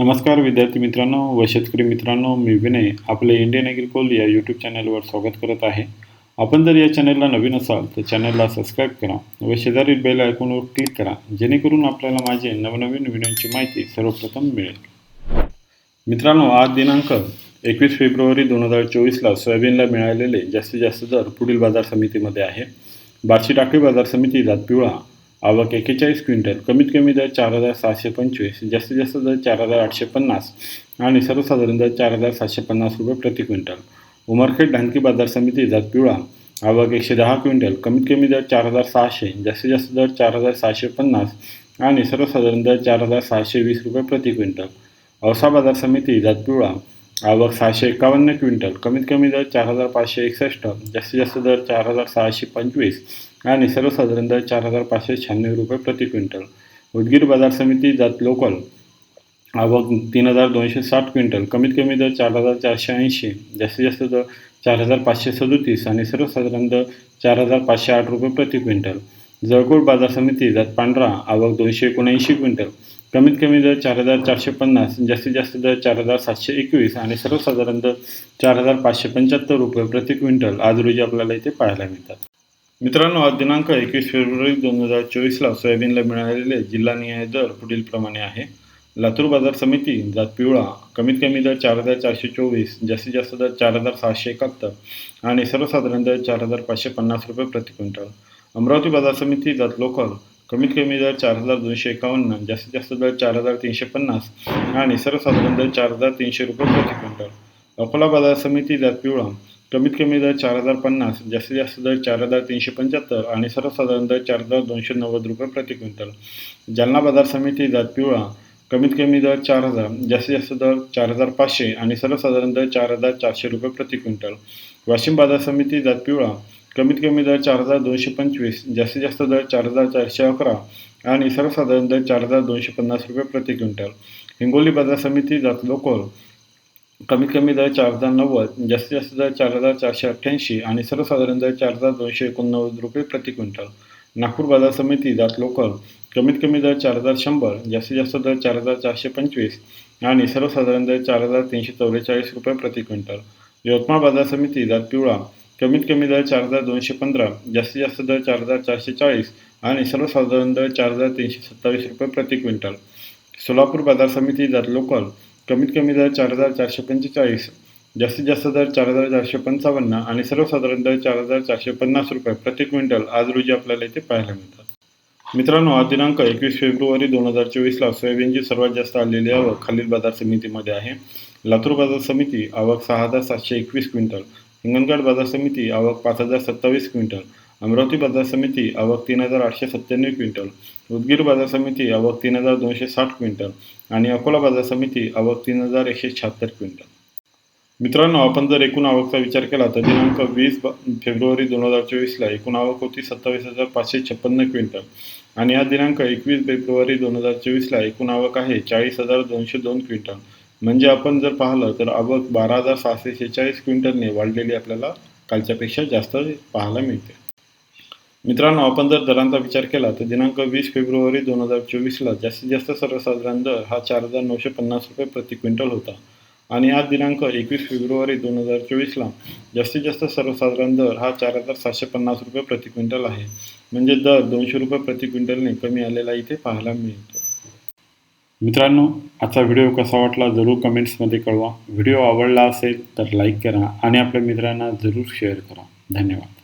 नमस्कार विद्यार्थी मित्रांनो व शेतकरी मित्रांनो मी विनय आपले इंडियन ॲग्रिकोल या यूट्यूब चॅनलवर स्वागत करत आहे. आपण जर या चॅनलला नवीन असाल तर चॅनलला सबस्क्राईब करा व शेजारील बेल आयकॉनवर क्लिक करा जेणेकरून आपल्याला माझे नवनवीन व्हिडिओची माहिती सर्वप्रथम मिळेल. मित्रांनो आज दिनांक एकवीस फेब्रुवारी दोन हजार चोवीसला सोयाबीनला मिळालेले जास्तीत जास्त दर पुढील बाजार समितीमध्ये आहे. बार्शी टाकळी बाजार समिती जात पिवळा आवक एक्केचाळीस क्विंटल कमीत कमी दर चार हजार सहाशे पंचवीस जास्तीत जास्त दर चार हजार आठशे पन्नास आणि सर्वसाधारण दर चार हजार सातशे पन्नास रुपये प्रति क्विंटल. उमरखेड ढानकी बाजार समिती जात पिवळा. आवक एकशे दहा क्विंटल कमीत कमी दर चार हजार सहाशे जास्तीत जास्त दर चार हजार सहाशे पन्नास आणि सर्वसाधारण दर चार हजार सहाशे वीस रुपये प्रति क्विंटल. औसा बाजार समिती जात पिवळा. आवक सहाशे एकावन्न क्विंटल कमीत कमी दर चार हजार पाचशे एकसष्ट जास्तीत जास्त दर चार हजार सहाशे पंचवीस आणि सर्वसाधारण दर चार हजार पाचशे शहाण्णव रुपये प्रति क्विंटल. उदगीर बाजार समिती जात लोकल आवक तीन हजार दोनशे साठ क्विंटल. कमीत कमी दर चार हजार चारशे ऐंशी जास्तीत जास्त दर चार हजार पाचशे सदोतीस आणि सर्वसाधारण दर चार हजार पाचशे आठ रुपये प्रति क्विंटल. जळकोट बाजार समिती जात पांढरा आवक दोनशे एकोणऐंशी क्विंटल. कमीत कमी दर चार हजार चारशे पन्नास जास्तीत जास्त दर चार हजार सातशे एकवीस आणि सर्वसाधारण दर चार हजार पाचशे पंच्याहत्तर रुपये प्रति क्विंटल. आज रोजी आपल्याला इथे पाहायला मिळतात. मित्रांनो आज दिनांक एकवीस फेब्रुवारी दोन हजार चोवीसला सोयाबीनला मिळालेले जिल्हानिहाय दर पुढील प्रमाणे आहे. लातूर बाजार समिती जात पिवळा कमीत कमी दर चार हजार चारशे चोवीस जास्तीत जास्त दर चार हजार सहाशे एकाहत्तर आणि सर्वसाधारण दर चार हजार पाचशे पन्नास रुपये प्रति क्विंटल. अमरावती बाजार समिती जात लोकल कमीत कमी दर चार हजार दोनशे एकावन्न जास्तीत जास्त दर चार हजार तीनशे पन्नास आणि सर्वसाधारण दर चार हजार तीनशे रुपये प्रति क्विंटल. अकोला बाजार समिती जात पिवळा कमीत कमी दर चार हजार पन्नास जास्तीत जास्त दर चार हजार तीनशे पंच्याहत्तर आणि सर्वसाधारण दर चार हजार दोनशे नव्वद रुपये प्रति क्विंटल. जालना बाजार समिती जात पिवळा कमीत कमी दर चार हजार जास्तीत जास्त दर चार हजार पाचशे आणि सर्वसाधारण दर चार हजार चारशे रुपये प्रति क्विंटल. वाशिम बाजार समिती जात पिवळा कमीत कमी दर चार हजार दोनशे पंचवीस जास्तीत जास्त दर चार हजार चारशे अकरा आणि सर्वसाधारण दर चार हजार दोनशे पन्नास रुपये प्रति क्विंटल. हिंगोली बाजार समिती जात लोकल कमीत कमी दर चार हजार नव्वद जास्तीत जास्त दर चार हजार चारशे अठ्ठ्याऐंशी आणि सर्वसाधारण दर चार हजार दोनशे एकोणनव्वद रुपये प्रति क्विंटल. नागपूर बाजार समिती जात लोकल कमीत कमी दर चार हजार शंभर जास्तीत जास्त दर चार हजार चारशे पंचवीस आणि सर्वसाधारण दर चार हजार तीनशे चौवेचाळीस रुपये प्रति क्विंटल. यवतमाळ बाजार समिती जात पिवळा कमीत कमी दर चार हजार दोनशे पंधरा जास्तीत जास्त दर चार हजार चारशे चाळीस आणि सर्वसाधारण दर चार हजार तीनशे सत्तावीस रुपये प्रति क्विंटल. सोलापूर बाजार समिती जात लोकल कमीत कमी दर चार हजार चारशे पंचेचाळीस जास्तीत जास्त दर चार हजार चारशे पंचावन्न आणि सर्वसाधारण दर चार हजार चारशे पन्नास रुपये प्रति क्विंटल आज रोजी आपल्याला इथे पाहायला मिळतात. मित्रांनो आज दिनांक एकवीस फेब्रुवारी दोन हजार चोवीसला सोयाबीनची सर्वात जास्त आलेली आवक खालील बाजार समितीमध्ये आहे. लातूर बाजार समिती आवक सहा हजार सातशे एकवीस क्विंटल हिंगणघाट बाजार समिती आवक पाच हजार सत्तावीस क्विंटल अमरावती बाजार समिती आवक तीन हजार आठशे सत्त्याण्णव क्विंटल उदगीर बाजार समिती आवक तीन हजार दोनशे साठ क्विंटल आणि अकोला बाजार समिती आवक तीन हजार एकशे शहात्तर क्विंटल. मित्रांनो आपण जर एकूण आवकचा विचार केला तर दिनांक वीस फेब्रुवारी दोन हजार चोवीसला एकूण आवक होती सत्तावीस हजार पाचशे छप्पन्न क्विंटल आणि हा दिनांक एकवीस फेब्रुवारी दोन हजार चोवीसला एकूण आवक आहे चाळीस हजार दोनशे दोन क्विंटल. म्हणजे आपण जर पाहिलं तर आवक बारा हजार सहाशे शेहेचाळीस क्विंटलने वाढलेली आपल्याला कालच्यापेक्षा जास्त पाहायला मिळते. मित्रांनो आपण जर दरांचा विचार केला तर दिनांक वीस फेब्रुवारी दोन हजार चोवीसला जास्तीत जास्त सर्वसाधारण दर हा चार हजार नऊशे पन्नास रुपये प्रति क्विंटल होता. आणि आज दिनांक एकवीस फेब्रुवारी दोन हजार चोवीसला जास्तीत जास्त सर्वसाधारण दर हा चार हजार सातशे पन्नास रुपये प्रति क्विंटल आहे. म्हणजे दर दोनशे रुपये प्रति क्विंटलने कमी आलेला इथे पाहायला मिळतो. मित्रांनो आजचा व्हिडिओ कसा वाटला जरूर कमेंट्समध्ये कळवा. व्हिडिओ आवडला असेल तर लाईक करा आणि आपल्या मित्रांना जरूर शेअर करा. धन्यवाद.